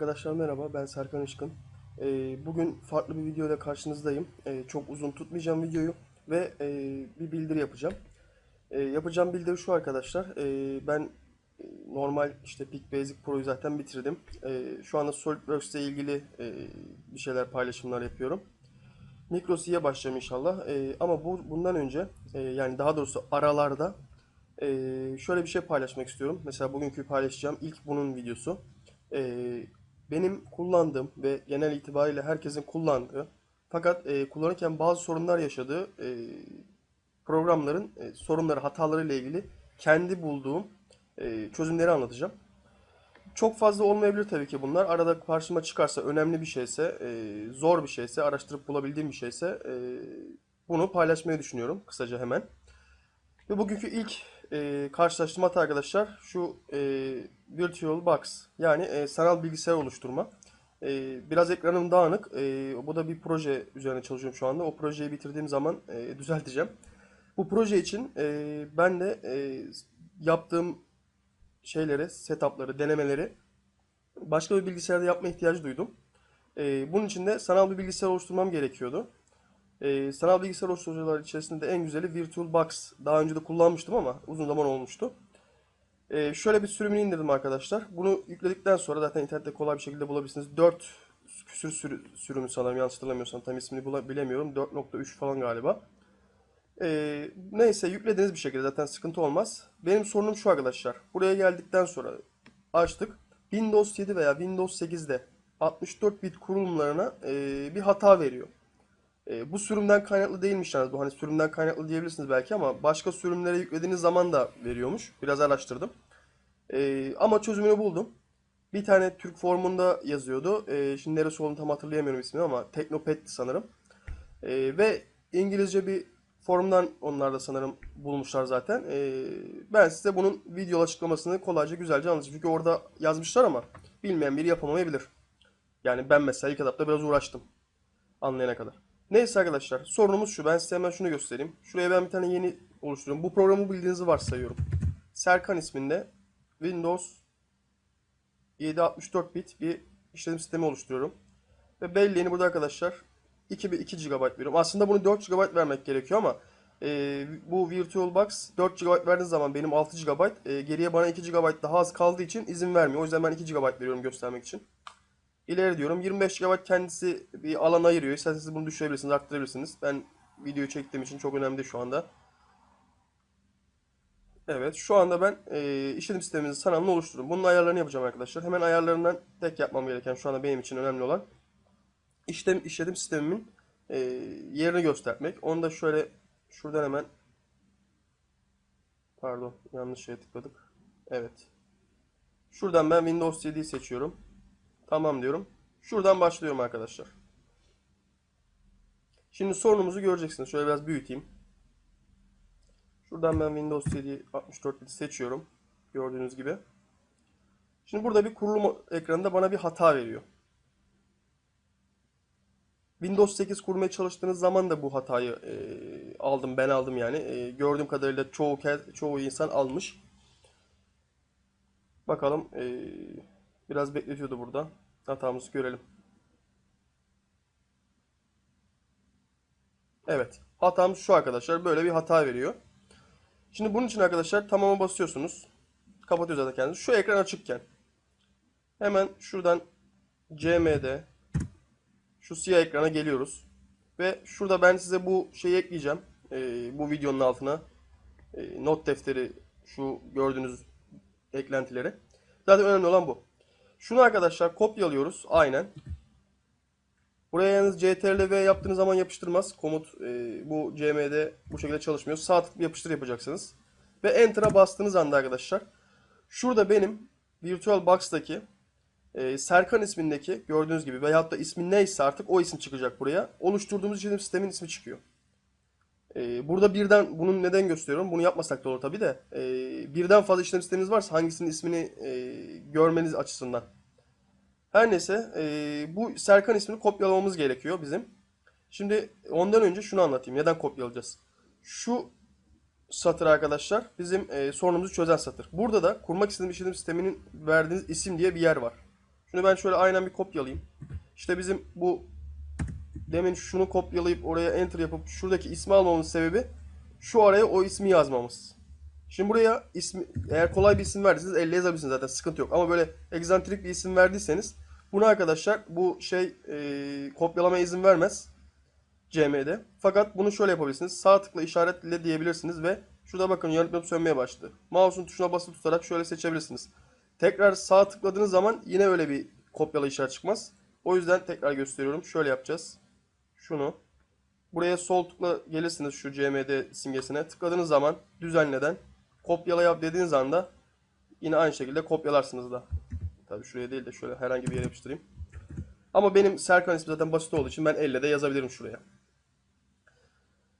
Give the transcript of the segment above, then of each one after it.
Arkadaşlar merhaba, ben Serkan Işkın. Ee, bugün farklı bir videoyla karşınızdayım. Ee, çok uzun tutmayacağım videoyu ve e, bir bildiri yapacağım. Ee, yapacağım bildiri şu arkadaşlar. Ben e, normal işte Peak Basic Pro'yu zaten bitirdim. Şu anda SolidWorks ile ilgili e, bir şeyler paylaşımlar yapıyorum. MicroC'ye başlayacağım inşallah. Ama bu bundan önce yani daha doğrusu aralarda şöyle bir şey paylaşmak istiyorum. Mesela bugünkü paylaşacağım ilk bunun videosu. Ee, benim kullandığım ve genel itibariyle herkesin kullandığı fakat e, kullanırken bazı sorunlar yaşadığı e, programların e, sorunları, hataları ile ilgili kendi bulduğum e, çözümleri anlatacağım. Çok fazla olmayabilir tabii ki bunlar. Arada karşıma çıkarsa önemli bir şeyse, e, zor bir şeyse, araştırıp bulabildiğim bir şeyse e, bunu paylaşmayı düşünüyorum kısaca hemen. Ve bugünkü ilk e, karşılaştırma arkadaşlar şu e, VirtualBox yani e, sanal bilgisayar oluşturma. E, biraz ekranım dağınık. E, bu da bir proje üzerine çalışıyorum şu anda. O projeyi bitirdiğim zaman e, düzelteceğim. Bu proje için e, ben de e, yaptığım şeyleri, setupları, denemeleri başka bir bilgisayarda yapma ihtiyacı duydum. E, bunun için de sanal bir bilgisayar oluşturmam gerekiyordu. Ee, sanal bilgisayar oluşturucular içerisinde de en güzeli VirtualBox. Daha önce de kullanmıştım ama uzun zaman olmuştu. Ee, şöyle bir sürümünü indirdim arkadaşlar. Bunu yükledikten sonra zaten internette kolay bir şekilde bulabilirsiniz. 4 küsür sürü, sürümü sanırım yanlış hatırlamıyorsam tam ismini bilemiyorum. 4.3 falan galiba. Ee, neyse yüklediğiniz bir şekilde zaten sıkıntı olmaz. Benim sorunum şu arkadaşlar. Buraya geldikten sonra açtık. Windows 7 veya Windows 8'de 64 bit kurulumlarına e, bir hata veriyor. E, bu sürümden kaynaklı değilmiş yalnız bu. Hani sürümden kaynaklı diyebilirsiniz belki ama başka sürümlere yüklediğiniz zaman da veriyormuş. Biraz araştırdım. E, ama çözümünü buldum. Bir tane Türk forumunda yazıyordu. E, şimdi neresi olduğunu tam hatırlayamıyorum ismini ama Teknopet'ti sanırım. E, ve İngilizce bir forumdan onlar da sanırım bulmuşlar zaten. E, ben size bunun video açıklamasını kolayca güzelce anlatacağım. Çünkü orada yazmışlar ama bilmeyen biri yapamayabilir. Yani ben mesela ilk etapta biraz uğraştım anlayana kadar. Neyse arkadaşlar sorunumuz şu. Ben size hemen şunu göstereyim. Şuraya ben bir tane yeni oluşturuyorum. Bu programı bildiğinizi varsayıyorum. Serkan isminde Windows 764 bit bir işletim sistemi oluşturuyorum. Ve belleğini burada arkadaşlar 2, 2 GB veriyorum. Aslında bunu 4 GB vermek gerekiyor ama e, bu VirtualBox 4 GB verdiğiniz zaman benim 6 GB e, geriye bana 2 GB daha az kaldığı için izin vermiyor. O yüzden ben 2 GB veriyorum göstermek için. İleri diyorum. 25 GB kendisi bir alan ayırıyor. İsterseniz siz bunu düşürebilirsiniz, arttırabilirsiniz. Ben videoyu çektiğim için çok önemli şu anda. Evet, şu anda ben e, işletim sistemimizin sanalını oluşturuyorum. Bunun ayarlarını yapacağım arkadaşlar. Hemen ayarlarından tek yapmam gereken şu anda benim için önemli olan işlem işletim sistemimin e, yerini göstermek. Onu da şöyle şuradan hemen pardon yanlış şeye tıkladık. Evet. Şuradan ben Windows 7'yi seçiyorum. Tamam diyorum. Şuradan başlıyorum arkadaşlar. Şimdi sorunumuzu göreceksiniz. Şöyle biraz büyüteyim. Şuradan ben Windows 7 64 bit seçiyorum. Gördüğünüz gibi. Şimdi burada bir kurulum ekranında bana bir hata veriyor. Windows 8 kurmaya çalıştığınız zaman da bu hatayı e, aldım. Ben aldım yani. E, gördüğüm kadarıyla çoğu çoğu insan almış. Bakalım. E, biraz bekletiyordu burada. Hatamızı görelim. Evet. Hatamız şu arkadaşlar. Böyle bir hata veriyor. Şimdi bunun için arkadaşlar tamama basıyorsunuz. Kapatıyor zaten kendinizi. Şu ekran açıkken hemen şuradan CMD şu siyah ekrana geliyoruz. Ve şurada ben size bu şeyi ekleyeceğim. Ee, bu videonun altına e, not defteri şu gördüğünüz eklentileri. Zaten önemli olan bu. Şunu arkadaşlar kopyalıyoruz aynen. Buraya yalnız CTRL V yaptığınız zaman yapıştırmaz. Komut e, bu CM'de bu şekilde çalışmıyor. Sağ tıkla yapıştır yapacaksınız. Ve Enter'a bastığınız anda arkadaşlar şurada benim VirtualBox'taki e, Serkan ismindeki gördüğünüz gibi veyahut da ismin neyse artık o isim çıkacak buraya. Oluşturduğumuz işletim sistemin ismi çıkıyor. E, burada birden bunun neden gösteriyorum? Bunu yapmasak da olur tabii de. E, birden fazla işletim sisteminiz varsa hangisinin ismini e, görmeniz açısından. Her neyse e, bu Serkan ismini kopyalamamız gerekiyor bizim. Şimdi ondan önce şunu anlatayım. Neden kopyalayacağız? Şu satır arkadaşlar bizim e, sorunumuzu çözen satır. Burada da kurmak istediğim işletim sisteminin verdiğiniz isim diye bir yer var. Şunu ben şöyle aynen bir kopyalayayım. İşte bizim bu demin şunu kopyalayıp oraya enter yapıp şuradaki ismi almamın sebebi şu araya o ismi yazmamız. Şimdi buraya ismi eğer kolay bir isim verdiyseniz elle yazabilirsiniz zaten sıkıntı yok. Ama böyle egzantrik bir isim verdiyseniz bunu arkadaşlar bu şey e, kopyalama izin vermez CM'de. Fakat bunu şöyle yapabilirsiniz. Sağ tıkla işaretle diyebilirsiniz ve şurada bakın yanıp sönmeye başladı. Mouse'un tuşuna basılı tutarak şöyle seçebilirsiniz. Tekrar sağ tıkladığınız zaman yine öyle bir kopyala işaret çıkmaz. O yüzden tekrar gösteriyorum. Şöyle yapacağız. Şunu. Buraya sol tıkla gelirsiniz şu CMD simgesine. Tıkladığınız zaman düzenleden kopyala yap dediğiniz anda yine aynı şekilde kopyalarsınız da. Tabii şuraya değil de şöyle herhangi bir yere yapıştırayım. Ama benim Serkan ismi zaten basit olduğu için ben elle de yazabilirim şuraya.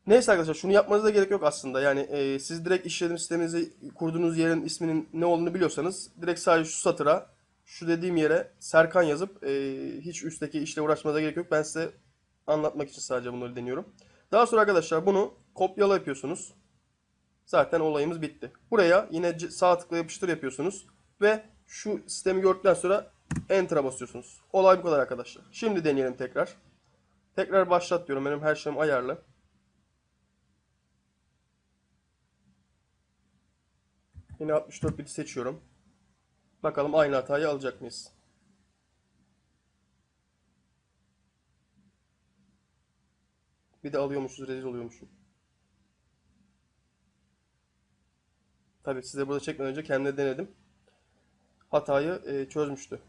Neyse arkadaşlar şunu yapmanıza gerek yok aslında. Yani e, siz direkt işletim sisteminizi kurduğunuz yerin isminin ne olduğunu biliyorsanız direkt sadece şu satıra şu dediğim yere Serkan yazıp e, hiç üstteki işle uğraşmanıza gerek yok. Ben size anlatmak için sadece bunları deniyorum. Daha sonra arkadaşlar bunu kopyala yapıyorsunuz. Zaten olayımız bitti. Buraya yine sağ tıkla yapıştır yapıyorsunuz ve şu sistemi gördükten sonra Enter'a basıyorsunuz. Olay bu kadar arkadaşlar. Şimdi deneyelim tekrar. Tekrar başlat diyorum. Benim her şeyim ayarlı. Yine 64 biti seçiyorum. Bakalım aynı hatayı alacak mıyız? Bir de alıyormuşuz, rezil oluyormuşum. Tabii size burada çekmeden önce kendim de denedim. Hatayı e, çözmüştü.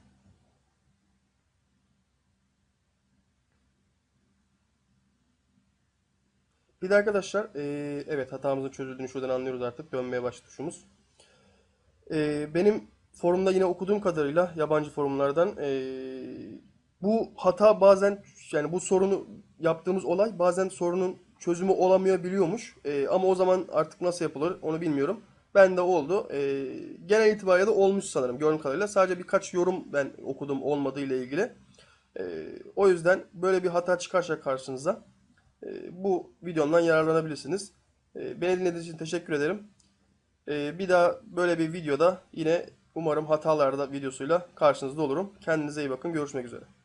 Bir de arkadaşlar, e, evet hatamızın çözüldüğünü şuradan anlıyoruz artık. Dönmeye başladı tuşumuz. E, benim forumda yine okuduğum kadarıyla yabancı forumlardan e, bu hata bazen yani bu sorunu yaptığımız olay bazen sorunun çözümü olamayabiliyormuş. E, ama o zaman artık nasıl yapılır onu bilmiyorum. Ben de oldu. E, genel itibariyle de olmuş sanırım gördüğüm kadarıyla. Sadece birkaç yorum ben okudum olmadığı ile ilgili. E, o yüzden böyle bir hata çıkarsa karşınıza e, bu videomdan yararlanabilirsiniz. E, beni dinlediğiniz için teşekkür ederim. E, bir daha böyle bir videoda yine umarım hatalarda videosuyla karşınızda olurum. Kendinize iyi bakın. Görüşmek üzere.